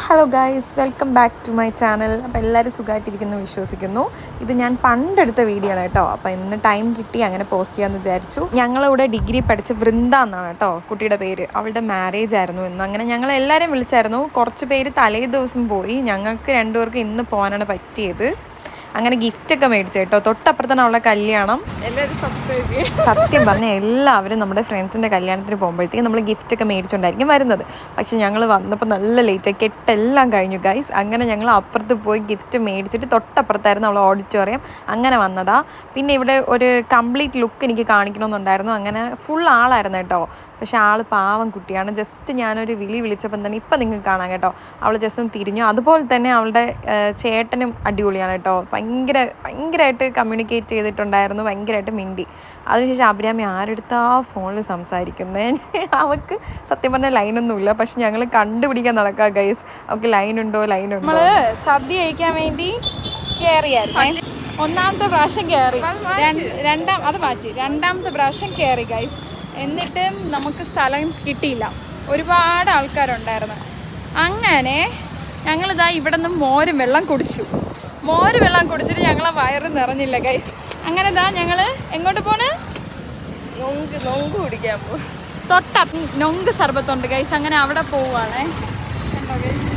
Hello guys welcome back to my channel അപ്പോൾ എല്ലാവരും സുഖമായിട്ടിരിക്കുന്നു വിശ്വസിക്കുന്നു. ഇത് ഞാൻ പണ്ടെടുത്ത വീഡിയോ ആണ് കേട്ടോ. അപ്പോൾ ഇന്ന് ടൈം കിട്ടി അങ്ങനെ പോസ്റ്റ് ചെയ്യാമെന്ന് വിചാരിച്ചു. ഞങ്ങളിവിടെ ഡിഗ്രി പഠിച്ച വൃന്ദ എന്നാണ് കേട്ടോ കുട്ടിയുടെ പേര്. അവളുടെ മാരേജ് ആയിരുന്നു ഇന്ന്. അങ്ങനെ ഞങ്ങൾ എല്ലാവരെയും വിളിച്ചായിരുന്നു. കുറച്ച് പേര് തലേ ദിവസം പോയി. ഞങ്ങൾക്ക് രണ്ടുപേർക്ക് ഇന്ന് പോകാനാണ് പറ്റിയത്. അങ്ങനെ ഗിഫ്റ്റ് ഒക്കെ മേടിച്ചു കേട്ടോ. തൊട്ടപ്പുറത്താണ് അവളുടെ കല്യാണം. സത്യം പറഞ്ഞ എല്ലാവരും നമ്മുടെ ഫ്രണ്ട്സിന്റെ കല്യാണത്തിന് പോകുമ്പോഴത്തേക്കും നമ്മൾ ഗിഫ്റ്റ് ഒക്കെ മേടിച്ചുകൊണ്ടായിരിക്കും വരുന്നത്. പക്ഷെ ഞങ്ങൾ വന്നപ്പോൾ നല്ല ലേറ്റ് കെട്ടെല്ലാം കഴിഞ്ഞു ഗൈസ് അങ്ങനെ ഞങ്ങൾ അപ്പുറത്ത് പോയി ഗിഫ്റ്റ് മേടിച്ചിട്ട് തൊട്ടപ്പുറത്തായിരുന്നു അവൾ ഓഡിറ്റോറിയം അങ്ങനെ വന്നതാ. പിന്നെ ഇവിടെ ഒരു കംപ്ലീറ്റ് ലുക്ക് എനിക്ക് കാണിക്കണമെന്നുണ്ടായിരുന്നു. അങ്ങനെ ഫുൾ ആളായിരുന്നു കേട്ടോ. പക്ഷെ ആൾ പാവം കുട്ടിയാണ്. ജസ്റ്റ് ഞാനൊരു വിളി വിളിച്ചപ്പം തന്നെ ഇപ്പം നിങ്ങൾക്ക് കാണാം കേട്ടോ. അവൾ ജസ്റ്റ് ഒന്ന് തിരിഞ്ഞു. അതുപോലെ തന്നെ അവളുടെ ചേട്ടനും അടിപൊളിയാണ് കേട്ടോ. ഭയങ്കര ഭയങ്കരമായിട്ട് കമ്മ്യൂണിക്കേറ്റ് ചെയ്തിട്ടുണ്ടായിരുന്നു ഭയങ്കരമായിട്ട് മിണ്ടി. അതിനുശേഷം അഭിരാമി ആരെടുത്താ ഫോണിൽ സംസാരിക്കുന്നത് അവൾക്ക് സത്യം പറഞ്ഞാൽ ലൈനൊന്നുമില്ല പക്ഷെ ഞങ്ങൾ കണ്ടുപിടിക്കാൻ നടക്കുക ഗൈസ് അവൾക്ക് ലൈൻ ഉണ്ടോ ലൈൻ ഉണ്ടോ? നമ്മൾ സദ്യ കഴിക്കാൻ വേണ്ടി കയറിയായിരുന്നേ ഒന്നാമത്തെ പ്രാവശ്യം കയറി രണ്ടാം അത് മാറ്റി. രണ്ടാമത്തെ പ്രാവശ്യം കയറി ഗൈസ് എന്നിട്ട് നമുക്ക് സ്ഥലം കിട്ടിയില്ല. ഒരുപാട് ആൾക്കാരുണ്ടായിരുന്നു. അങ്ങനെ ഞങ്ങളിതാ ഇവിടെ നിന്ന് മോരും വെള്ളം കുടിച്ചു. മോര് വെള്ളം കുടിച്ചിട്ട് ഞങ്ങളെ വയറ് നിറഞ്ഞില്ല ഗൈസ് അങ്ങനെ ഇതാ ഞങ്ങൾ എങ്ങോട്ട് പോണ്? നൊങ്ക് നൊങ്ക് കുടിക്കാൻ പോകും തൊട്ട നൊങ്ക് സർബത്തുണ്ട് ഗൈസ് അങ്ങനെ അവിടെ പോവുകയാണേ കണ്ടോ ഗൈസ്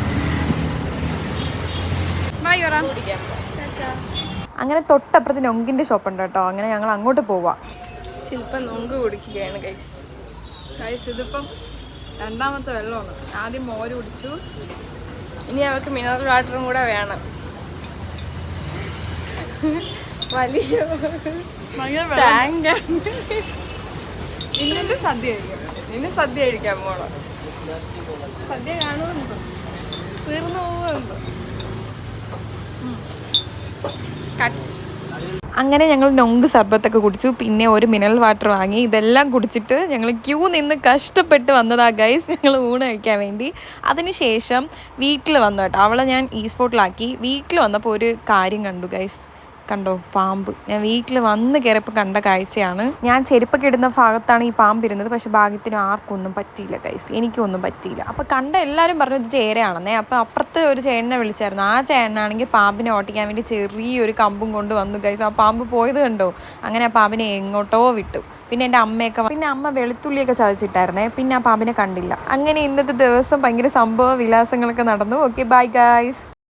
അങ്ങനെ തൊട്ടപ്പുറത്ത് നൊങ്കിന്റെ ഷോപ്പ് ഉണ്ട് കേട്ടോ. അങ്ങനെ ഞങ്ങൾ അങ്ങോട്ട് പോവാം. ശില്പം നൊങ്ക് കുടിക്കുകയാണ് ഗൈസ് ഗൈസ് ഇതിപ്പം രണ്ടാമത്തെ വെള്ളമാണ്. ആദ്യം മോര് കുടിച്ചു. ഇനി അവർക്ക് മിനറൽ വാട്ടറും കൂടെ വേണം. വലിയ ടാങ്ക്. ഇന്നിട്ട് സദ്യ ഇന്ന് സദ്യ കഴിക്കാൻ പോണം. സദ്യ കാണുമെന്തോ തീർന്നു പോകുമെന്തോ കട്ട്സ് അങ്ങനെ ഞങ്ങൾ നൊങ്ക് സർബത്തൊക്കെ കുടിച്ചു. പിന്നെ ഒരു മിനറൽ വാട്ടർ വാങ്ങി. ഇതെല്ലാം കുടിച്ചിട്ട് ഞങ്ങൾ ക്യൂ നിന്ന് കഷ്ടപ്പെട്ട് വന്നതാ ഗൈസ് ഞങ്ങൾ ഊണ് കഴിക്കാൻ വേണ്ടി. അതിനുശേഷം വീട്ടിൽ വന്നു കേട്ടോ. അവളെ ഞാൻ ഈ സ്പോട്ടിലാക്കി വീട്ടിൽ വന്നപ്പോൾ ഒരു കാര്യം കണ്ടു ഗൈസ് കണ്ടോ പാമ്പ്. ഞാൻ വീട്ടിൽ വന്ന് കയറിയപ്പോൾ കണ്ട കാഴ്ചയാണ്. ഞാൻ ചെരുപ്പൊക്കെ ഇടുന്ന ഭാഗത്താണ് ഈ പാമ്പ് ഇരുന്നത്. പക്ഷെ ഭാഗ്യത്തിന് ആർക്കും ഒന്നും പറ്റിയില്ല കൈസ് എനിക്കൊന്നും പറ്റിയില്ല. അപ്പോൾ കണ്ട എല്ലാവരും പറഞ്ഞു ഇത് ചേരയാണെന്നേ. അപ്പോൾ അപ്പുറത്ത് ഒരു ചേട്ടനെ വിളിച്ചായിരുന്നു. ആ ചേട്ടനാണെങ്കിൽ പാമ്പിനെ ഓട്ടിക്കാൻ വേണ്ടി ചെറിയൊരു കമ്പും കൊണ്ട് വന്നു കൈസ് ആ പാമ്പ് പോയത് കണ്ടോ? അങ്ങനെ ആ പാമ്പിനെ എങ്ങോട്ടോ വിട്ടു. പിന്നെ എന്റെ അമ്മയൊക്കെ പിന്നെ അമ്മ വെളുത്തുള്ളിയൊക്കെ ചതച്ചിട്ടായിരുന്നേ. പിന്നെ ആ പാമ്പിനെ കണ്ടില്ല. അങ്ങനെ ഇന്നത്തെ ദിവസം ഭയങ്കര സംഭവ വിലാസങ്ങളൊക്കെ നടന്നു. Okay bye guys